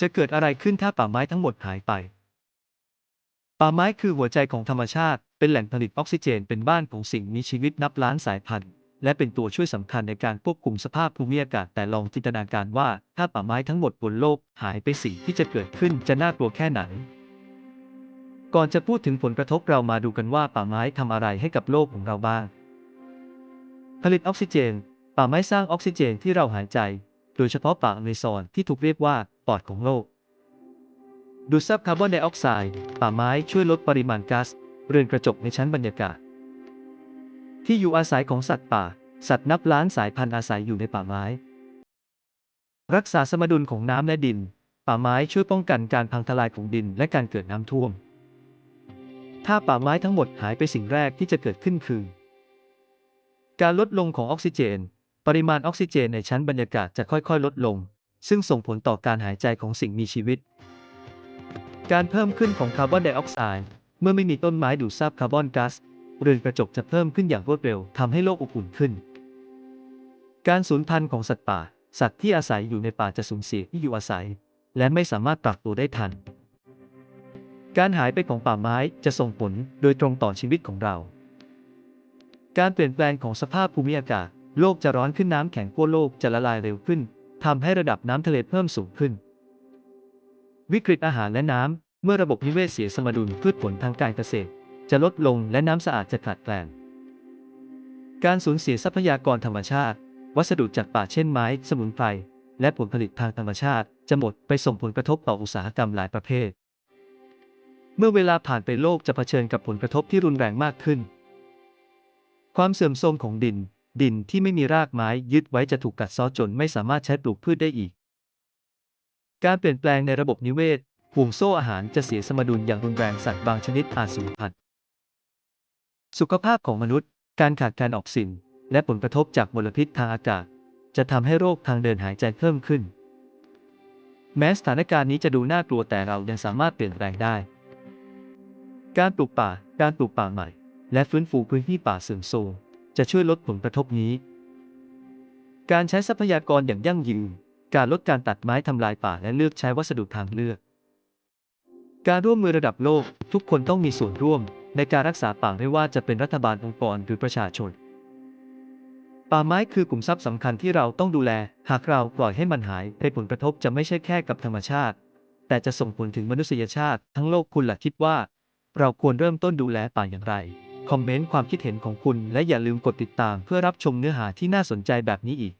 จะเกิดอะไรขึ้นถ้าป่าไม้ทั้งหมดหายไป ป่าไม้คือหัวใจของธรรมชาติ เป็นแหล่งผลิตออกซิเจน เป็นบ้านของสิ่งมีชีวิตนับล้านสายพันธุ์ และเป็นตัวช่วยสำคัญในการควบคุมสภาพภูมิอากาศ แต่ลองจินตนาการว่า ถ้าป่าไม้ทั้งหมดบนโลกหายไปสิ่งที่จะเกิดขึ้นจะน่ากลัวแค่ไหน ก่อนจะพูดถึงผลกระทบเรามาดูกันว่าป่าไม้ทำอะไรให้กับโลกของเราบ้าง ผลิตออกซิเจน ป่าไม้สร้างออกซิเจนที่เราหายใจ โดยเฉพาะป่าอเมซอนที่ถูกเรียกว่าปอดของโลก ดูดซับคาร์บอนไดออกไซด์ป่าไม้ช่วยลดปริมาณก๊าซเรือนกระจกในชั้นบรรยากาศ ที่อยู่อาศัยของสัตว์ป่า สัตว์นับล้านสายพันธุ์อาศัยอยู่ในป่าไม้ รักษาสมดุลของน้ำและดิน ป่าไม้ช่วยป้องกันการพังทลายของดินและการเกิดน้ำท่วม ถ้าป่าไม้ทั้งหมดหายไปสิ่งแรกที่จะเกิดขึ้นคือ การลดลงของออกซิเจน ปริมาณออกซิเจนในชั้นบรรยากาศจะค่อยๆ ลดลง ซึ่งส่งผลต่อการหายใจของสิ่งมีชีวิต การเพิ่มขึ้นของคาร์บอนไดออกไซด์เมื่อไม่มีต้นไม้ดูดซับคาร์บอนก๊าซเรือนกระจกจะเพิ่มขึ้นอย่างรวดเร็วทำให้โลกอบอุ่นขึ้น การสูญพันธุ์ของสัตว์ป่า สัตว์ที่อาศัยอยู่ในป่าจะสูญเสียที่อยู่อาศัย และไม่สามารถปรับตัวได้ทัน การหายไปของป่าไม้จะส่งผลโดยตรงต่อชีวิตของเรา การเปลี่ยนแปลงของสภาพภูมิอากาศ โลกจะร้อนขึ้นน้ำแข็งขั้วโลกจะละลายเร็วขึ้นทำให้ระดับน้ำทะเลเพิ่มสูงขึ้น วิกฤตอาหารและน้ำเมื่อระบบนิเวศเสียสมดุลพืชผลทางการเกษตร จะลดลงและน้ำสะอาดจะขาดแคลน การสูญเสียทรัพยากรธรรมชาติ วัสดุจากป่าเช่นไม้ สมุนไพรและผลผลิตทางธรรมชาติ จะหมดไปส่งผลกระทบต่ออุตสาหกรรมหลายประเภท เมื่อเวลาผ่านไปโลกจะเผชิญกับผลกระทบที่รุนแรงมากขึ้น ความเสื่อมโทรมของดิน ดินที่ไม่มีรากไม้ยึดไว้จะถูกกัดเซาะจนไม่สามารถใช้ปลูกพืชได้อีก การเปลี่ยนแปลงในระบบนิเวศห่วงโซ่อาหารจะเสียสมดุลอย่างรุนแรงสัตว์บางชนิดอาจสูญพันธุ์สุขภาพของมนุษย์ การขาดการออกซิเจนและผลกระทบจากมลพิษทางอากาศ จะทำให้โรคทางเดินหายใจเพิ่มขึ้น แม้สถานการณ์นี้จะดูน่ากลัวแต่เรายังสามารถเปลี่ยนแปลงได้ การปลูกป่า การปลูกป่าใหม่ และฟื้นฟูพื้นที่ป่าเสื่อมโทรม จะช่วยลดผลกระทบนี้ การใช้ทรัพยากรอย่างยั่งยืน การลดการตัดไม้ทำลายป่าและเลือกใช้วัสดุทางเลือก การร่วมมือระดับโลก ทุกคนต้องมีส่วนร่วม ในการรักษาป่าไม่ว่าจะเป็นรัฐบาลองค์กรหรือประชาชน ป่าไม้คือกลุ่มทรัพย์สำคัญที่เราต้องดูแล หากเราปล่อยให้มันหายไปผลกระทบจะไม่ใช่แค่กับธรรมชาติ แต่จะส่งผลถึงมนุษยชาติ ทั้งโลกคุณล่ะคิดว่า เราควรเริ่มต้นดูแลป่าอย่างไร คอมเมนต์ความคิดเห็นของคุณ และอย่าลืมกดติดตามเพื่อรับชมเนื้อหาที่น่าสนใจแบบนี้อีก